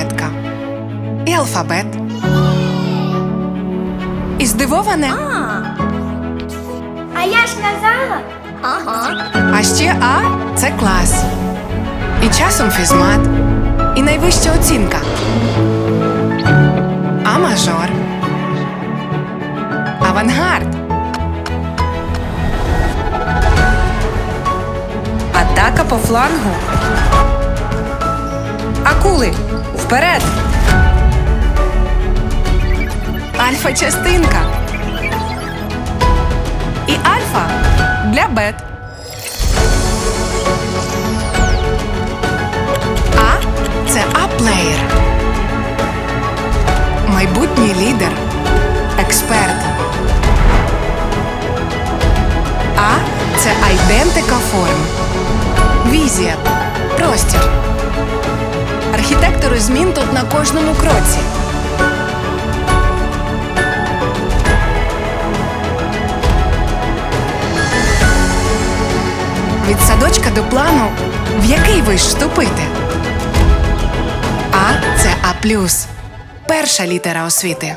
абетка. І алфабет. І здивоване. А я ж казала. Ага. А ще А це клас. І часом фізмат. І найвища оцінка. А мажор. Авангард. Атака по флангу. Вперед! Альфа-частинка. І альфа для бет. А це А-плеєр. Майбутній лідер. Експерт. А це айдентика форм. Візія. Простір. Архітектори змін тут на кожному кроці. Від садочка до плану, в який виш вступити. А це А. Перша літера освіти.